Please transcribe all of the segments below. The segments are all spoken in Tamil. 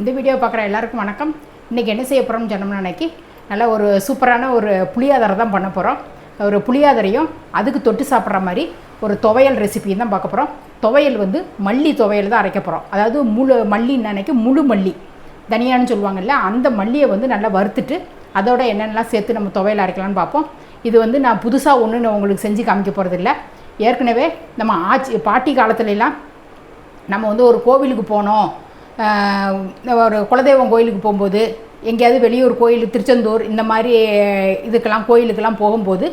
இந்த வீடியோ பார்க்குற எல்லாருக்கும் வணக்கம். இன்றைக்கி என்ன செய்ய போகிறோம்னு சொன்னோம்னா அன்னைக்கு நல்லா ஒரு சூப்பரான ஒரு புளியாதரை தான் பண்ண போகிறோம் ஒரு புளியாதரையும் அதுக்கு தொட்டு சாப்பிட்ற மாதிரி ஒரு துவையல் ரெசிபியும் தான் பார்க்க போகிறோம் துவையல் வந்து மல்லி துவையல் தான் அரைக்க போகிறோம் அதாவது முழு மல்லின்னு நினைக்க முழு மல்லி. தனியான்னு சொல்லுவாங்கல்ல அந்த மல்லியை வந்து நல்லா வறுத்துட்டு அதோட என்னென்னலாம் சேர்த்து நம்ம துவையல் அரைக்கலாம்னு பார்ப்போம். இது வந்து நான் புதுசாக ஒன்று உங்களுக்கு செஞ்சு காமிக்க போகிறதில்ல ஏற்கனவே நம்ம ஆச்சி பாட்டி காலத்துலலாம் நம்ம வந்து ஒரு கோவிலுக்கு போனோம். ஒரு குலதெய்வம் கோயிலுக்கு போகும்போது எங்கேயாவது வெளியூர் கோயில் திருச்செந்தூர் இந்த மாதிரி இதுக்கெல்லாம் கோயிலுக்கெல்லாம் போகும்போது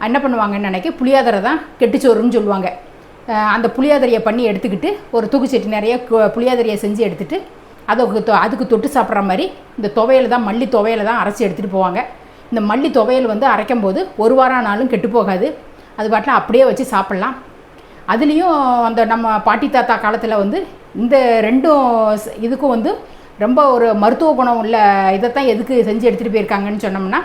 என்ன பண்ணுவாங்கன்னு நினைக்க புளியாதரை தான் கெட்டுச்சோறுன்னு சொல்லுவாங்க. அந்த புளியாதரையை பண்ணி எடுத்துக்கிட்டு ஒரு தூக்குச்சட்டி நிறைய கு- புளியாதரையை செஞ்சு எடுத்துகிட்டு அதுக்கு தொ- அதுக்கு தொட்டு சாப்பிட்ற மாதிரி இந்த துவையில் தான் மல்லி துவையலை தான் அரைச்சி எடுத்துகிட்டு போவாங்க. இந்த மல்லி துவையல் வந்து அரைக்கும் போது ஒரு வாரம் ஆனாலும் கெட்டு போகாது. அது பாட்டில் அப்படியே வச்சு சாப்பிட்லாம். அதுலேயும் அந்த நம்ம பாட்டி தாத்தா காலத்தில் வந்து இந்த ரெண்டும் இதுக்கும் வந்து ரொம்ப ஒரு மருத்துவ குணம் உள்ள இதைத்தான் எதுக்கு செஞ்சு எடுத்துகிட்டு போயிருக்காங்கன்னு சொன்னோம்னா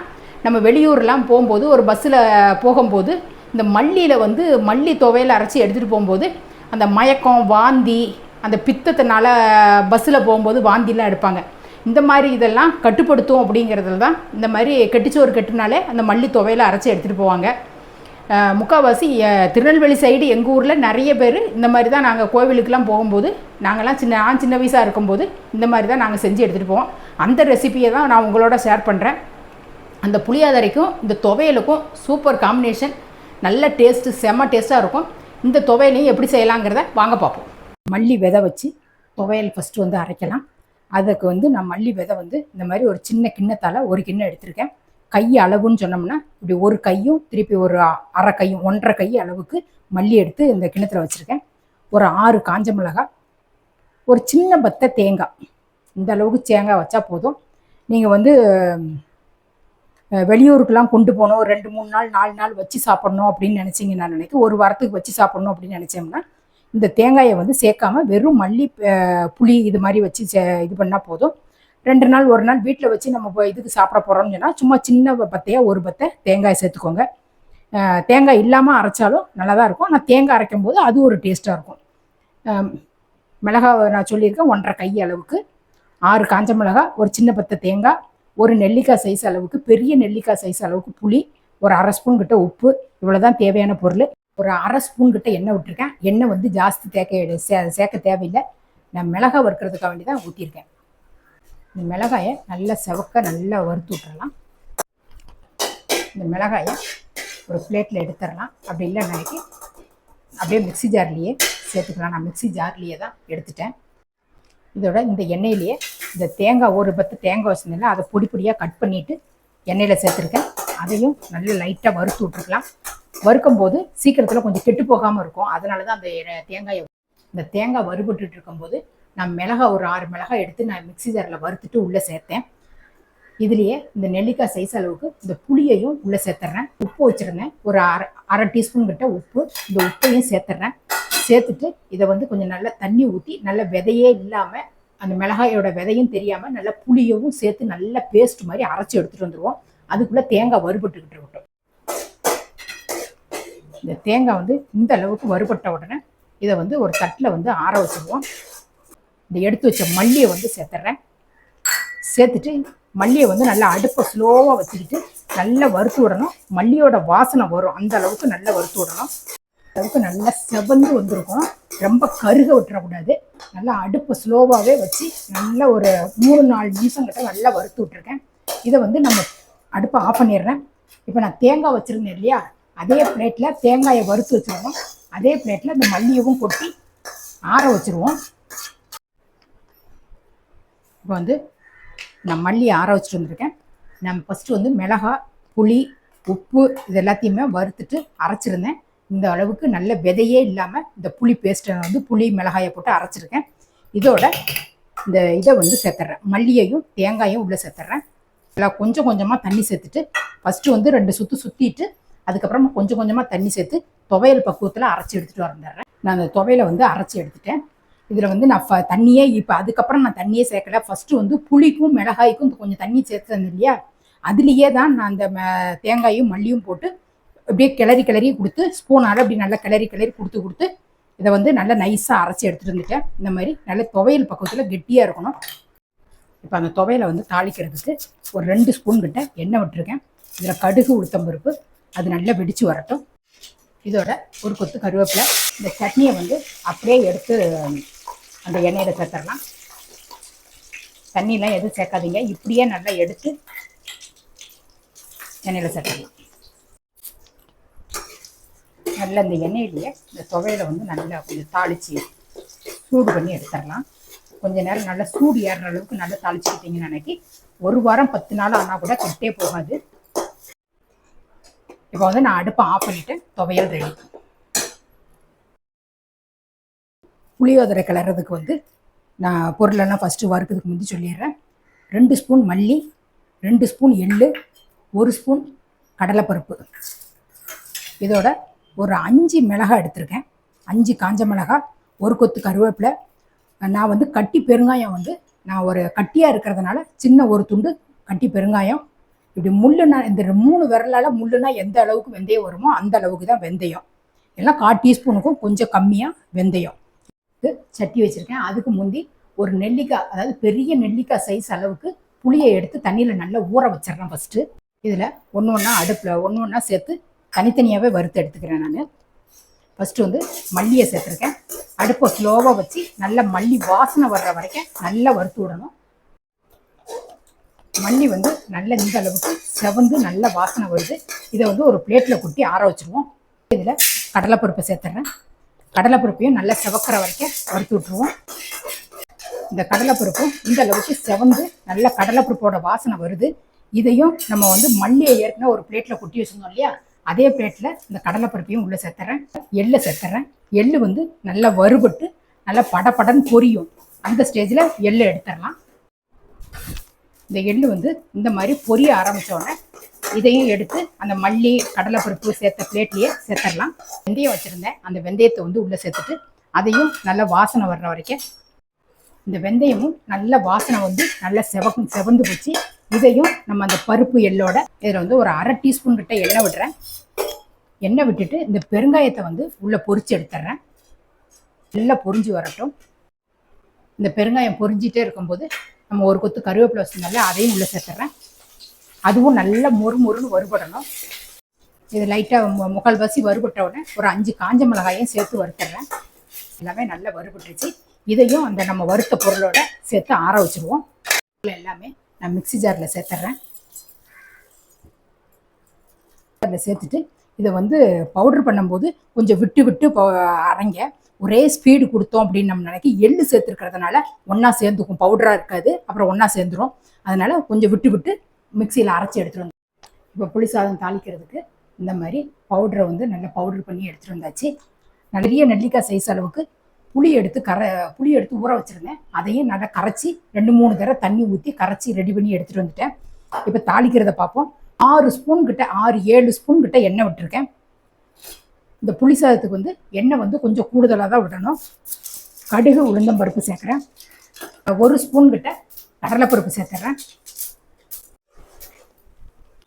நம்ம வெளியூர்லாம் போகும்போது ஒரு பஸ்ஸில் போகும்போது இந்த மல்லியில் வந்து மல்லி துவையில் அரைச்சி எடுத்துகிட்டு போகும்போது அந்த மயக்கம் வாந்தி அந்த பித்தத்தினால பஸ்ஸில் போகும்போது வாந்திலாம் எடுப்பாங்க. இந்த மாதிரி இதெல்லாம் கட்டுப்படுத்தும் அப்படிங்கிறதுல தான் இந்த மாதிரி கெட்டிச்சோறு கட்டுனாலே அந்த மல்லி துவையில் அரைச்சி எடுத்துகிட்டு போவாங்க. முக்கால்வாசி திருநெல்வேலி சைடு எங்கள் ஊரில் நிறைய பேர் இந்த மாதிரி தான் நாங்கள் கோவிலுக்கெலாம் போகும்போது நாங்கள்லாம் சின்ன நான் சின்ன வயசாக இருக்கும்போது இந்த மாதிரி தான் நாங்கள் செஞ்சு எடுத்துகிட்டு போவோம். அந்த ரெசிபியை தான் நான் உங்களோட ஷேர் பண்ணுறேன் அந்த புளியாதரைக்கும் இந்த துவையலுக்கும் சூப்பர் காம்பினேஷன் நல்ல டேஸ்ட்டு செம்ம டேஸ்ட்டாக இருக்கும். இந்த துவையலையும் எப்படி செய்யலாங்கிறத வாங்க பார்ப்போம். மல்லி விதை வச்சு துவையல் ஃபஸ்ட்டு வந்து அரைக்கலாம். அதுக்கு வந்து நான் மல்லி விதை வந்து இந்த மாதிரி ஒரு சின்ன கிண்ணத்தால் ஒரு கிண்ணம் எடுத்திருக்கேன். கை அளவுன்னு சொன்னோம்னா இப்படி ஒரு கையும் திருப்பி ஒரு அரை கையும் ஒன்றரை கை அளவுக்கு மல்லி எடுத்து இந்த கிணத்துல வச்சுருக்கேன். ஒரு ஆறு காஞ்ச மிளகாய் ஒரு சின்ன பத்தை தேங்காய். இந்த அளவுக்கு தேங்காய் வச்சா போதும். நீங்கள் வந்து வெளியூருக்கெலாம் வெளியூருக்கெல்லாம் கொண்டு போகணும் ஒரு ரெண்டு மூணு நாள் நாலு நாள் வச்சு சாப்பிட்ணும் அப்படின்னு நினச்சிங்க நான் நினைக்கிறேன். ஒரு வாரத்துக்கு வச்சு சாப்பிட்ணும் அப்படின்னு நினச்சோம்னா இந்த தேங்காயை வந்து சேர்க்காம வெறும் மல்லி புளி இது மாதிரி வச்சு இது பண்ணால் போதும். ரெண்டு நாள் ஒரு நாள் வீட்டில் வச்சு நம்ம இதுக்கு சாப்பிட போகிறோம்னு சொன்னால் சும்மா சின்ன பத்தையாக ஒரு பத்தை தேங்காய் சேர்த்துக்கோங்க. தேங்காய் இல்லாமல் அரைச்சாலும் நல்லா தான் இருக்கும். ஆனால் தேங்காய் அரைக்கும் போது அது ஒரு டேஸ்ட்டாக இருக்கும். அஹ், மிளகாய் நான் சொல்லியிருக்கேன் ஒன்றரை கை அளவுக்கு. ஆறு காஞ்ச மிளகாய் ஒரு சின்ன பத்தை தேங்காய் ஒரு நெல்லிக்காய் சைஸ் அளவுக்கு பெரிய நெல்லிக்காய் சைஸ் அளவுக்கு புளி ஒரு அரை ஸ்பூன் கிட்ட உப்பு இவ்வளோ தான் தேவையான பொருள். ஒரு அரை ஸ்பூன் கிட்ட எண்ணெய் விட்டுருக்கேன். எண்ணெய் வந்து ஜாஸ்தி தேக்க சே சேர்க்க தேவையில்லை. நான் மிளகாய் வறுக்கிறதுக்காக வேண்டி தான் ஊற்றிருக்கேன் இந்த மிளகாயை நல்லா செவக்க நல்லா வறுத்து விட்டுறலாம். இந்த மிளகாயை ஒரு பிளேட்டில் எடுத்துடலாம். அப்படி இல்லை அப்படியே மிக்ஸி ஜார்லேயே சேர்த்துக்கலாம். நான் மிக்ஸி ஜார்லேயே தான் எடுத்துட்டேன். இதோட இந்த எண்ணெயிலேயே இந்த தேங்காய் ஒரு பத்து தேங்காய் வச்சிருந்தேன்ல அதை பொடி பொடியாக கட் பண்ணிவிட்டு எண்ணெயில் சேர்த்துருக்கேன். அதையும் நல்லா லைட்டாக வறுத்து விட்ருக்கலாம் வறுக்கும் போது சீக்கிரத்தில் கொஞ்சம் கெட்டு போகாமல் இருக்கும். அதனால தான் அந்த எண்ணெய் தேங்காயை இந்த தேங்காய் வறுபட்டு இருக்கும்போது நான் மிளகாய் ஒரு ஆறு மிளகாய் எடுத்து நான் மிக்ஸி ஜாரில் வறுத்துட்டு உள்ளே சேர்த்தேன். இதுலேயே இந்த நெல்லிக்காய் சைஸ் அளவுக்கு இந்த புளியையும் உள்ளே சேர்த்துட்றேன் உப்பு வச்சுருந்தேன். ஒரு அரை அரை டீஸ்பூன் கிட்ட உப்பு. இந்த உப்பையும் சேர்த்துட்றேன் சேர்த்துட்டு இதை வந்து கொஞ்சம் நல்லா தண்ணி ஊற்றி நல்ல விதையே இல்லாமல் அந்த மிளகாயோட விதையும் தெரியாமல் நல்லா புளியவும் சேர்த்து நல்லா பேஸ்ட் மாதிரி அரைச்சி எடுத்துகிட்டு வந்துடுவோம் அதுக்குள்ளே தேங்காய் வறுபட்டுக்கிட்டு இருக்கட்டும். இந்த தேங்காய் வந்து இந்த அளவுக்கு வறுபட்ட உடனே இதை வந்து ஒரு தட்டில் வந்து ஆற வச்சுருவோம். இந்த எடுத்து வச்ச மல்லியை வந்து சேர்த்துட்றேன் சேர்த்துட்டு மல்லியை வந்து நல்லா அடுப்பை ஸ்லோவாக வச்சுக்கிட்டு நல்லா வறுத்து விடணும். மல்லியோட வாசனை வரும். அந்த அளவுக்கு நல்லா வறுத்து விடணும். அளவுக்கு நல்லா செவந்து வந்திருக்கும். ரொம்ப கருக விட்டுறக்கூடாது. நல்லா அடுப்பை ஸ்லோவாகவே வச்சு நல்லா ஒரு மூணு நாலு நிமிஷம் கிட்ட நல்லா வறுத்து விட்ருக்கேன் இதை வந்து நம்ம அடுப்பை ஆஃப் பண்ணிடுறேன். இப்போ நான் தேங்காய் வச்சுருந்தேன் இல்லையா? அதே பிளேட்டில் தேங்காயை வறுத்து வச்சுருவோம். அதே பிளேட்டில் இந்த மல்லியவும் கொட்டி ஆற வச்சுருவோம். இப்போ வந்து நான் மல்லி ஆற வச்சுட்டு வந்திருக்கேன். நான் ஃபஸ்ட்டு வந்து மிளகா புளி உப்பு இது எல்லாத்தையுமே வறுத்துட்டு அரைச்சிருந்தேன். இந்த அளவுக்கு நல்ல விதையே இல்லாமல் இந்த புளி பேஸ்ட்டை வந்து புளி மிளகாயை போட்டு அரைச்சிருக்கேன். இதோட இந்த இதை வந்து சேர்த்துட்றேன் மல்லியையும் தேங்காயும் உள்ளே சேர்த்துட்றேன் எல்லாம் கொஞ்சம் கொஞ்சமாக தண்ணி சேர்த்துட்டு ஃபஸ்ட்டு வந்து ரெண்டு சுற்று சுற்றிட்டு அதுக்கப்புறமா கொஞ்சம் கொஞ்சமாக தண்ணி சேர்த்து துவையல் பக்குவத்தில் அரைச்சி எடுத்துகிட்டு வந்துடுறேன். நான் அந்த துவையலை வந்து அரைச்சி எடுத்துட்டேன். இதில் வந்து நான் ஃப- தண்ணியே இப்போ அதுக்கப்புறம் நான் தண்ணியே சேர்க்கல. ஃபஸ்ட்டு வந்து புளிக்கும் மிளகாய்க்கும் கொஞ்சம் தண்ணி சேர்த்துருந்தேன் இல்லையா? அதுலேயே தான் நான் அந்த ம- தேங்காயும் மல்லியும் போட்டு அப்படியே கிளறி கிளறி கொடுத்து ஸ்பூனால் அப்படி நல்லா கிளறி கிளறி கொடுத்து கொடுத்து இதை வந்து நல்லா நைஸாக அரைச்சி எடுத்துகிட்டு வந்துட்டேன். இந்த மாதிரி நல்ல துவையல் பக்கத்தில் கெட்டியாக இருக்கணும். இப்போ அந்த துவையலை வந்து தாளிக்கிறதுக்கு ஒரு ரெண்டு ஸ்பூன் கிட்ட எண்ணெய் விட்டுருக்கேன். இதில் கடுகு உளுத்தம் பருப்பு அது நல்லா வெடித்து வரட்டும். இதோட ஒரு கொத்து கருவேப்பிலை இந்த சட்னியை வந்து அப்படியே எடுத்து அந்த எண்ணெயில் சேர்த்துடலாம் தண்ணியெலாம் எதுவும் சேர்க்காதீங்க. இப்படியே நல்லா எடுத்து எண்ணெயில் சேர்த்துடலாம் நல்லா இந்த எண்ணெயிலேயே இந்த துவையில வந்து நல்லா கொஞ்சம் தாளித்து சூடு பண்ணி எடுத்துடலாம் கொஞ்ச நேரம் நல்லா சூடு ஏறுற அளவுக்கு நல்லா தாளிச்சுக்கிட்டீங்கன்னு அன்னைக்கு ஒரு வாரம் பத்து நாள் ஆனால் கூட கெட்டே போகாது. இப்போ வந்து நான் அடுப்பை ஆஃப் பண்ணிவிட்டு துவையல் ரெடி புளியோதரை கிளறதுக்கு வந்து நான் பொருளெல்லாம் ஃபஸ்ட்டு வறுக்கிறதுக்கு முந்தி சொல்லிடுறேன். ரெண்டு ஸ்பூன் மல்லி ரெண்டு ஸ்பூன் எள்ளு ஒரு ஸ்பூன் கடலைப்பருப்பு. இதோட ஒரு அஞ்சு மிளகாய் எடுத்திருக்கேன். அஞ்சு காஞ்ச மிளகாய் ஒரு கொத்து கருவேப்பிலை. நான் வந்து கட்டி பெருங்காயம் வந்து நான் ஒரு கட்டியாக இருக்கிறதுனால சின்ன ஒரு துண்டு கட்டி பெருங்காயம். இப்படி முள்ளுனா இந்த மூணு விரலால் முள்ளுனா எந்த அளவுக்கு வெந்தயம் வருமோ அந்த அளவுக்கு தான் வெந்தயம். எல்லாம் கால் டீஸ்பூனுக்கும் கொஞ்சம் கம்மியாக வெந்தயம். சட்டி வச்சுருக்கேன். அதுக்கு முந்தி ஒரு நெல்லிக்காய் அதாவது பெரிய நெல்லிக்காய் சைஸ் அளவுக்கு புளியை எடுத்து தண்ணியில் நல்லா ஊற வச்சிடுறேன் ஃபஸ்ட்டு இதில் ஒன்று ஒன்றா அடுப்பில் ஒன்று ஒன்றா சேர்த்து தனித்தனியாகவே வறுத்து எடுத்துக்கிறேன் நான். ஃபஸ்ட்டு வந்து மல்லியை சேர்த்துருக்கேன். அடுப்பை ஸ்லோவாக வச்சு நல்லா மல்லி வாசனை வர்ற வரைக்கும் நல்லா வறுத்து விடணும். மல்லி வந்து நல்ல இந்த அளவுக்கு செவந்து நல்ல வாசனை வருது. இதை வந்து ஒரு பிளேட்டில் கொட்டி ஆற வச்சுருவோம். இதில் கடலைப்பருப்பை சேர்த்துறேன் கடலைப்பருப்பையும் நல்லா செவக்கிற வரைக்கும் வறுத்து விட்ருவோம் இந்த கடலைப்பருப்பும் இந்த அளவுக்கு செவந்து நல்ல கடலைப்பருப்போட வாசனை வருது. இதையும் நம்ம வந்து மல்லியை ஏற்கனவே ஒரு பிளேட்டில் கொட்டி வச்சுருந்தோம் இல்லையா? அதே பிளேட்டில் இந்த கடலைப்பருப்பையும் உள்ளே சேர்த்துறேன். எள்ளை சேர்த்துறேன். எள்ளு வந்து நல்லா வறுபட்டு நல்லா படபடன்னு பொரியும். அந்த ஸ்டேஜில் எள்ளை எடுத்துடலாம். இந்த எள்ளு வந்து இந்த மாதிரி பொரிய ஆரம்பித்தோடனே இதையும் எடுத்து அந்த மல்லி கடலைப்பருப்பு சேர்த்த பிளேட்லேயே சேர்த்துடலாம். வெந்தயம் வச்சுருந்தேன். அந்த வெந்தயத்தை வந்து உள்ளே சேர்த்துட்டு அதையும் நல்லா வாசனை வர்ற வரைக்கும் இந்த வெந்தயமும் நல்ல வாசனை வந்து நல்லா செவக்கும் செவந்து போச்சு. இதையும் நம்ம அந்த பருப்பு எள்ளோட இதில் வந்து ஒரு அரை டீஸ்பூன் கிட்ட எண்ணெய் விடுறேன். எண்ணெய் விட்டுட்டு இந்த பெருங்காயத்தை வந்து உள்ளே பொறிச்சு எடுத்துட்றேன். நல்லா பொரிஞ்சு வரட்டும். இந்த பெருங்காயம் பொறிஞ்சிட்டே இருக்கும்போது நம்ம ஒரு கொத்து கருவேப்பிலை வச்சுருந்தால அதையும் உள்ளே சேர்த்துட்றேன். அதுவும் நல்லா மொறு மொறுன்னு வறுபடணும். இது லைட்டாக முக்கால் பசி வறுபட்ட உடனே ஒரு அஞ்சு காஞ்ச மிளகாயும் சேர்த்து வறுத்துடுறேன் எல்லாமே நல்லா வறுபட்டுருச்சு. இதையும் அந்த நம்ம வறுத்த பொருளோட சேர்த்து ஆற வச்சுருவோம். எல்லாமே நான் மிக்ஸி ஜாரில் சேர்த்துட்றேன் அதில் சேர்த்துட்டு இதை வந்து பவுடர் பண்ணும்போது கொஞ்சம் விட்டு விட்டு ப- அரைங்க. ஒரே ஸ்பீடு கொடுத்தோம் அப்படின்னு நம்ம நினைக்க எள்ளு சேர்த்துருக்கிறதுனால ஒன்றா சேர்ந்துக்கும். பவுடராக இருக்காது அப்புறம் ஒன்றா சேர்ந்துரும். அதனால் கொஞ்சம் விட்டு விட்டு மிக்சியில் அரைச்சி எடுத்துட்டு வந்து இப்போ புளி சாதம் தாளிக்கிறதுக்கு இந்த மாதிரி பவுடரை வந்து நல்லா பவுடர் பண்ணி எடுத்துட்டு வந்தாச்சு. நிறைய நெல்லிக்காய் சைஸ் அளவுக்கு புளி எடுத்து கரை புளி எடுத்து ஊற வச்சுருந்தேன் அதையும் நல்லா கரைச்சி ரெண்டு மூணு தடவை தண்ணி ஊற்றி கரைச்சி ரெடி பண்ணி எடுத்துகிட்டு வந்துட்டேன். இப்போ தாளிக்கிறத பார்ப்போம். ஆறு ஸ்பூன் கிட்ட ஆறு ஏழு ஸ்பூன் கிட்ட எண்ணெய் விட்டுருக்கேன். இந்த புளி சாதத்துக்கு வந்து எண்ணெய் வந்து கொஞ்சம் கூடுதலாக தான் விடணும். கடுகு உளுந்தம் பருப்பு சேர்க்குறேன். ஒரு ஸ்பூன் கிட்ட கடலைப்பருப்பு சேர்த்துறேன்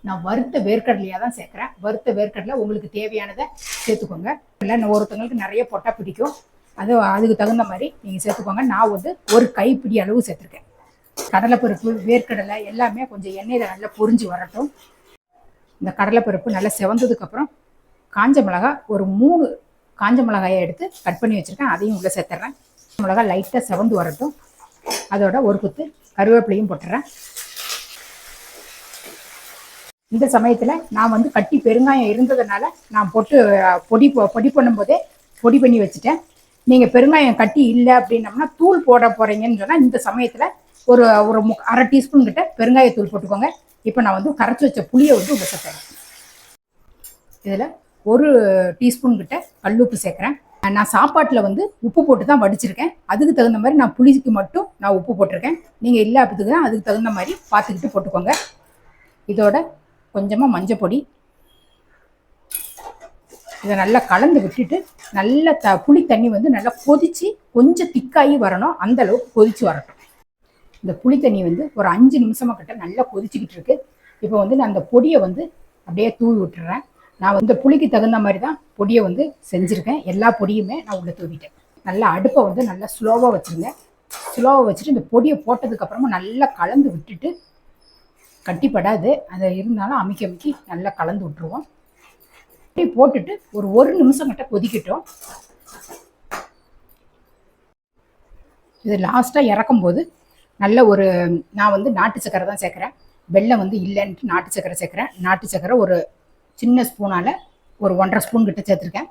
நான் வறுத்த வேர்க்கடலையாக தான் சேர்க்குறேன். வறுத்த வேர்க்கடலை உங்களுக்கு தேவையானதை சேர்த்துக்கோங்க. இல்லை நான் ஒருத்தவங்களுக்கு நிறைய போட்டால் பிடிக்கும். அது அதுக்கு தகுந்த மாதிரி நீங்கள் சேர்த்துக்கோங்க. நான் வந்து ஒரு கைப்பிடி அளவு சேர்த்துருக்கேன். கடலைப்பருப்பு வேர்க்கடலை எல்லாமே கொஞ்சம் எண்ணெயில் நல்லா பொறிஞ்சு வரட்டும். இந்த கடலைப்பருப்பு நல்லா செவந்ததுக்கப்புறம் காஞ்ச மிளகாய் ஒரு மூணு காஞ்ச மிளகாயை எடுத்து கட் பண்ணி வச்சுருக்கேன். அதையும் உள்ளே சேர்த்துட்றேன் மிளகாய் லைட்டாக செவந்து வரட்டும். அதோட ஒரு குத்து கருவேப்பிலையும் போட்டுறேன். இந்த சமயத்தில் நான் வந்து கட்டி பெருங்காயம் இருந்ததுனால நான் போட்டு பொடி பொ- பொடி பண்ணும்போதே பொடி பண்ணி வச்சுட்டேன். நீங்கள் பெருங்காயம் கட்டி இல்லை அப்படின்னம்னா தூள் போட போகிறீங்கன்னு சொன்னால் இந்த சமயத்தில் ஒரு ஒரு மு அரை டீஸ்பூன் கிட்ட பெருங்காயத்தூள் போட்டுக்கோங்க. இப்போ நான் வந்து கரைச்சி வச்ச புளியை வந்து உள்ள இதில் ஒரு டீஸ்பூன் கிட்ட கல்லுப்பு சேர்க்குறேன். நான் சாப்பாட்டில் வந்து உப்பு போட்டு தான் வடிச்சிருக்கேன். அதுக்கு தகுந்த மாதிரி நான் புளிக்கு மட்டும் நான் உப்பு போட்டிருக்கேன். நீங்கள் இல்லை அப்படின்னா அதுக்கு தகுந்த மாதிரி பார்த்துக்கிட்டு போட்டுக்கோங்க. இதோட கொஞ்சமாக மஞ்சள் பொடி. இதை நல்லா கலந்து விட்டுட்டு நல்ல த புளி தண்ணி வந்து நல்லா கொதிச்சு கொஞ்சம் திக்காகி வரணும். அந்த அளவுக்கு கொதித்து வரட்டும். இந்த புளி தண்ணி வந்து ஒரு அஞ்சு நிமிஷமாக கிட்ட நல்லா கொதிச்சுக்கிட்டு இருக்கு. இப்போ வந்து நான் அந்த பொடியை வந்து அப்படியே தூவி விட்டுறேன். நான் வந்து புளிக்கு தகுந்த மாதிரி தான் பொடியை வந்து செஞ்சுருக்கேன். எல்லா பொடியுமே நான் உள்ளே தூவிட்டேன். நல்லா அடுப்பை வந்து நல்லா ஸ்லோவாக வச்சுருங்க. ஸ்லோவாக வச்சுட்டு இந்த பொடியை போட்டதுக்கப்புறமா நல்லா கலந்து விட்டுட்டு கட்டிப்படாது. அதை இருந்தாலும் அமுக்கி அமுக்கி நல்லா கலந்து விட்டுருவோம். இப்படி போட்டுட்டு ஒரு ஒரு நிமிஷம் கிட்ட கொதிக்கட்டும். இது லாஸ்ட்டாக இறக்கும்போது நல்ல ஒரு நான் வந்து நாட்டு சக்கரை தான் சேர்க்குறேன். வெள்ளம் வந்து இல்லைன்ட்டு நாட்டு சக்கரை சேர்க்குறேன். நாட்டு சக்கரை ஒரு சின்ன ஸ்பூனால் ஒரு ஒன்றரை ஸ்பூன் கிட்ட சேர்த்துருக்கேன்.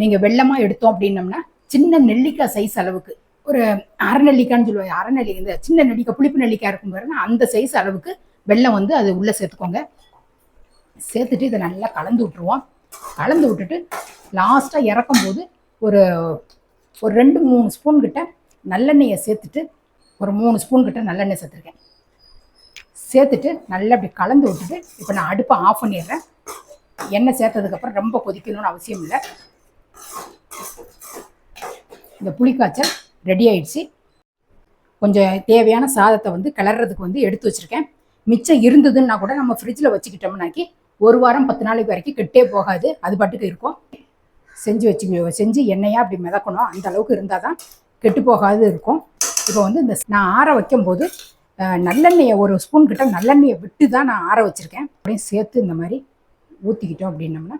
நீங்கள் வெள்ளமாக எடுத்தோம் அப்படின்னம்னா சின்ன நெல்லிக்காய் சைஸ் அளவுக்கு ஒரு அரை நெல்லிக்காய்ன்னு சொல்லுவாங்க. அரை நெல்லி இந்த சின்ன நெல்லிக்காய் புளிப்பு நெல்லிக்காய் இருக்கும் பாருங்க அந்த சைஸ் அளவுக்கு வெள்ளம் வந்து அது உள்ளே சேர்த்துக்கோங்க. சேர்த்துட்டு இதை நல்லா கலந்து விட்டுருவோம். கலந்து விட்டுட்டு லாஸ்ட்டாக இறக்கும்போது ஒரு ஒரு ரெண்டு மூணு ஸ்பூன் கிட்ட நல்லெண்ணெயை சேர்த்துட்டு ஒரு மூணு ஸ்பூன் கிட்ட நல்லெண்ணெய் சேர்த்துருக்கேன். சேர்த்துட்டு நல்லா அப்படி கலந்து விட்டுட்டு இப்போ நான் அடுப்பை ஆஃப் பண்ணிடுறேன். எண்ணெய் சேர்த்ததுக்கப்புறம் ரொம்ப கொதிக்கணும்னு அவசியம் இல்லை. இந்த புளிக்காய்ச்சல் ரெடி ஆயிடுச்சு. கொஞ்சம் தேவையான சாதத்தை வந்து கிளறதுக்கு வந்து எடுத்து வச்சுருக்கேன். மிச்சம் இருந்ததுன்னா கூட நம்ம ஃப்ரிட்ஜில் வச்சுக்கிட்டோம்னாக்கி ஒரு வாரம் பத்து நாளைக்கு வரைக்கும் கெட்டே போகாது. அது பாட்டுக்கு இருக்கும். செஞ்சு வச்சு செஞ்சு எண்ணெயாக அப்படி மிதக்கணும். அந்த அளவுக்கு இருந்தால் தான் கெட்டு போகாது இருக்கும். இப்போ வந்து இந்த நான் ஆற வைக்கும்போது நல்லெண்ணெயை ஒரு ஸ்பூன் கிட்ட நல்லெண்ணெயை விட்டு தான் நான் ஆற வச்சுருக்கேன். அப்படியே சேர்த்து இந்த மாதிரி ஊற்றிக்கிட்டோம் அப்படின்னம்னா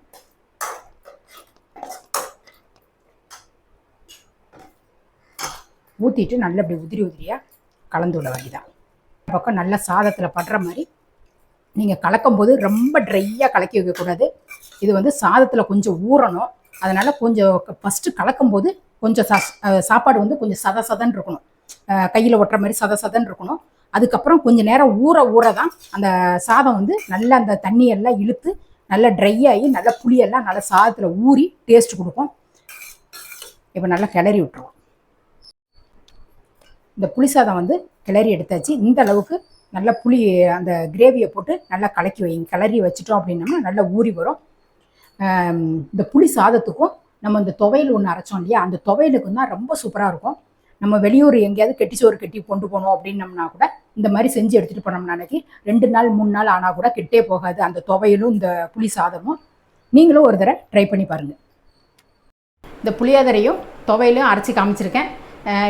ஊற்றிட்டு நல்லா அப்படி உதிரி உதிரியாக கலந்து விட வேண்டியதான் பக்கம் நல்லா சாதத்தில் படுற மாதிரி நீங்கள் கலக்கும்போது ரொம்ப ட்ரையாக கலக்கி வைக்கக்கூடாது. இது வந்து சாதத்தில் கொஞ்சம் ஊறணும். அதனால் கொஞ்சம் ஃபஸ்ட்டு கலக்கும்போது கொஞ்சம் சா சாப்பாடு வந்து கொஞ்சம் சத சதன் இருக்கணும் கையில் ஒட்டுற மாதிரி சத சதன் இருக்கணும். அதுக்கப்புறம் கொஞ்சம் நேரம் ஊற ஊற தான் அந்த சாதம் வந்து நல்லா அந்த தண்ணியெல்லாம் இழுத்து நல்லா ட்ரை ஆகி நல்லா புளியெல்லாம் நல்லா சாதத்தில் ஊறி டேஸ்ட் கொடுக்கும். இப்போ நல்லா கிளறி விட்டுருவோம். இந்த புளி சாதம் வந்து கிளறி எடுத்தாச்சு. இந்த அளவுக்கு நல்லா புளி அந்த கிரேவியை போட்டு நல்லா கலக்கி வைங்க கிளறி வச்சிட்டோம் அப்படின்னம்னா நல்லா ஊறி வரும். இந்த புளி சாதத்துக்கும் நம்ம இந்த துவையல் ஒன்று அரைச்சோம் இல்லையா? அந்த துவையலுக்கும் தான் ரொம்ப சூப்பராக இருக்கும். நம்ம வெளியூர் எங்கேயாவது கெட்டி சோறு கட்டி கொண்டு போனோம் அப்படின்னம்னா கூட இந்த மாதிரி செஞ்சு எடுத்துகிட்டு போனோம்னா அன்னைக்கு ரெண்டு நாள் மூணு நாள் ஆனால் கூட கெட்டே போகாது. அந்த துவையலும் இந்த புளி சாதமும். நீங்களும் ஒரு தடவை ட்ரை பண்ணி பாருங்கள் இந்த புளியோதரையும் துவையிலும் அரைச்சி காமிச்சிருக்கேன்.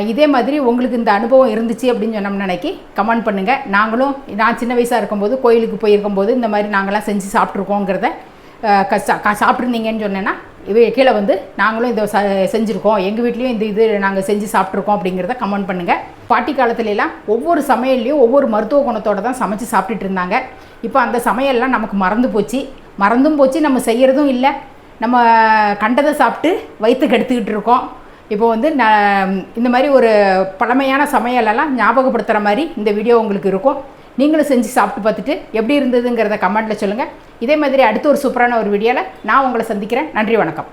இதே மாதிரி உங்களுக்கு இந்த அனுபவம் இருந்துச்சு அப்படின்னு சொன்னோம்னு நினைக்கி கமெண்ட் பண்ணுங்கள் நாங்களும் நான் சின்ன வயசாக இருக்கும்போது கோயிலுக்கு போயிருக்கும்போது இந்த மாதிரி நாங்களாம் செஞ்சு சாப்பிட்ருக்கோங்கிறத க சா- சாப்பிட்ருந்தீங்கன்னு சொன்னேன்னா இவ கீழே வந்து நாங்களும் இதை ச செஞ்சுருக்கோம். எங்கள் வீட்லேயும் இந்த இது நாங்கள் செஞ்சு சாப்பிட்ருக்கோம் அப்படிங்கிறத கமெண்ட் பண்ணுங்கள் பாட்டி காலத்துலலாம் ஒவ்வொரு சமையல்லையும் ஒவ்வொரு மருத்துவ குணத்தோடு தான் சமைச்சு சாப்பிட்டுட்டு இருந்தாங்க. இப்போ அந்த சமையல்லாம் நமக்கு மறந்து போச்சு. மறந்தும் போச்சு நம்ம செய்கிறதும் இல்லை. நம்ம கண்டதை சாப்பிட்டு வயிற்றுக்கு எடுத்துக்கிட்டு இருக்கோம். இப்போ வந்து நான் இந்த மாதிரி ஒரு பழமையான சமையலெல்லாம் ஞாபகப்படுத்துகிற மாதிரி இந்த வீடியோ உங்களுக்கு இருக்கும். நீங்களும் செஞ்சு சாப்பிட்டு பார்த்துட்டு எப்படி இருந்ததுங்கிறத கமெண்ட்டில் சொல்லுங்கள் இதே மாதிரி அடுத்த ஒரு சூப்பரான ஒரு வீடியோவில் நான் உங்களை சந்திக்கிறேன். நன்றி வணக்கம்.